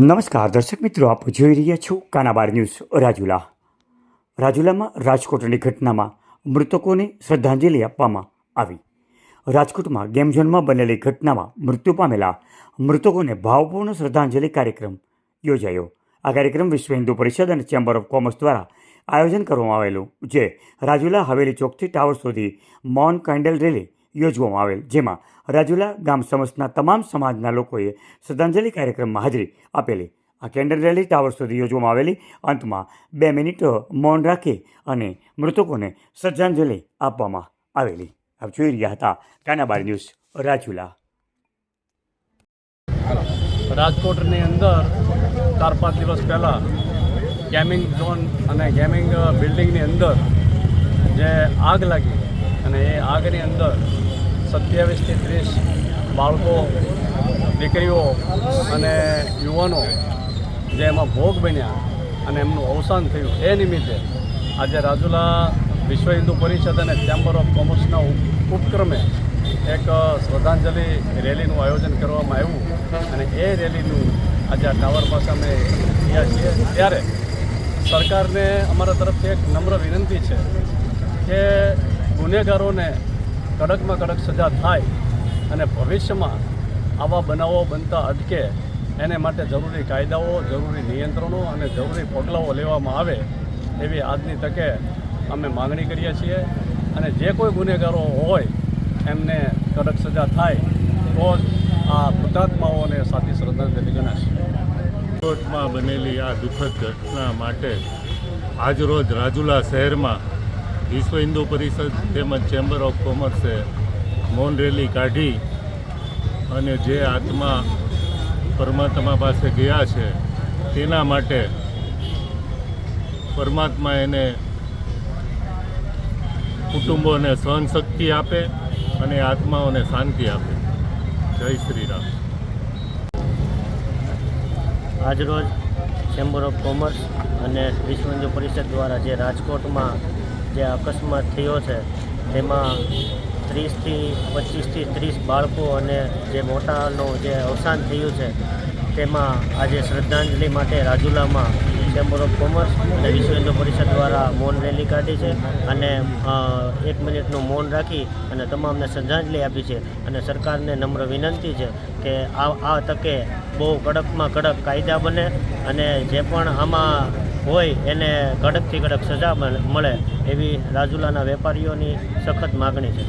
નમસ્કાર, દર્શક મિત્રો, આપ જોઈ રહ્યા છો કાનાબાર ન્યૂઝ રાજુલા. રાજુલામાં રાજકોટની ઘટનામાં મૃતકોને શ્રદ્ધાંજલિ આપવામાં આવી. રાજકોટમાં ગેમ ઝોનમાં બનેલી ઘટનામાં મૃત્યુ પામેલા મૃતકોને ભાવપૂર્ણ શ્રદ્ધાંજલિ કાર્યક્રમ યોજાયો. આ કાર્યક્રમ વિશ્વ હિન્દુ પરિષદ અને ચેમ્બર ઓફ કોમર્સ દ્વારા આયોજન કરવામાં આવેલું, જે રાજુલા હવેલી ચોકથી ટાવર સુધી મૌન કેન્ડલ રેલી યોજવામાં આવેલ. જેમાં રાજુલા ગામ સમસ્તના તમામ સમાજના લોકોએ શ્રદ્ધાંજલિ કાર્યક્રમમાં હાજરી આપેલી. આ કેન્ડલ રેલી ટાવર સુધી યોજવામાં આવેલી. અંતમાં બે મિનિટ મૌન રાખી અને મૃતકોને શ્રદ્ધાંજલિ આપવામાં આવેલી. આપ જોઈ રહ્યા હતા કાનાબાર ન્યૂઝ રાજુલા રાજકોટની અંદર ચાર પાંચ દિવસ પહેલાં ગેમિંગ ઝોન અને ગેમિંગ બિલ્ડિંગની અંદર જે આગ લાગી અને એ આગની અંદર સત્યાવીસથી ત્રીસ બાળકો, દીકરીઓ અને યુવાનો જે એમાં ભોગ બન્યા અને એમનું અવસાન થયું એ નિમિત્તે આજે રાજુલા વિશ્વ હિન્દુ પરિષદ અને ચેમ્બર ઓફ કોમર્સના ઉપક્રમે એક શ્રદ્ધાંજલિ રેલીનું આયોજન કરવામાં આવ્યું અને એ રેલીનું આજે આ ટાવર પાસે અમે ગયા છીએ. ત્યારે સરકારને અમારા તરફથી એક નમ્ર વિનંતી છે કે ગુનેગારોને કડકમાં કડક સજા થાય અને ભવિષ્યમાં આવા બનાવો બનતા અટકે, એને માટે જરૂરી કાયદાઓ, જરૂરી નિયંત્રણો અને જરૂરી પગલાઓ લેવામાં આવે એવી આજની તકે અમે માગણી કરીએ છીએ. અને જે કોઈ ગુનેગારો હોય, એમને કડક સજા થાય, તો જ આ હુતાત્માઓને સાચી શ્રદ્ધાંજલિ ગણાશે કોર્ટમાં બનેલી આ દુઃખદ ઘટના માટે આજરોજ રાજુલા શહેરમાં વિશ્વ હિન્દુ પરિષદ તેમજ ચેમ્બર ઓફ કોમર્સે મૌન રેલી કાઢી અને જે આત્મા પરમાત્મા પાસે ગયા છે, તેના માટે પરમાત્મા એને કુટુંબોને સહનશક્તિ આપે અને આત્માઓને શાંતિ આપે. જય શ્રી રામ. આજરોજ ચેમ્બર ઓફ કોમર્સ અને વિશ્વ હિન્દુ પરિષદ દ્વારા જે રાજકોટમાં જે અકસ્માત થયો છે, તેમાં ત્રીસથી પચીસથી ત્રીસ બાળકો અને જે મોટાનો જે અવસાન થયું છે, તેમાં આજે શ્રદ્ધાંજલિ માટે રાજુલામાં ચેમ્બર ઓફ કોમર્સ અને વિશ્વ હિન્દુ પરિષદ દ્વારા મૌન રેલી કાઢી છે અને એક મિનિટનું મૌન રાખી અને તમામને શ્રદ્ધાંજલિ આપી છે અને સરકારને નમ્ર વિનંતી છે કે આ આ તકે બહુ કડકમાં કડક કાયદા બને અને જે પણ આમાં હોય એને કડકથી કડક સજા મળે- એવી રાજુલાના વેપારીઓની સખત માગણી છે.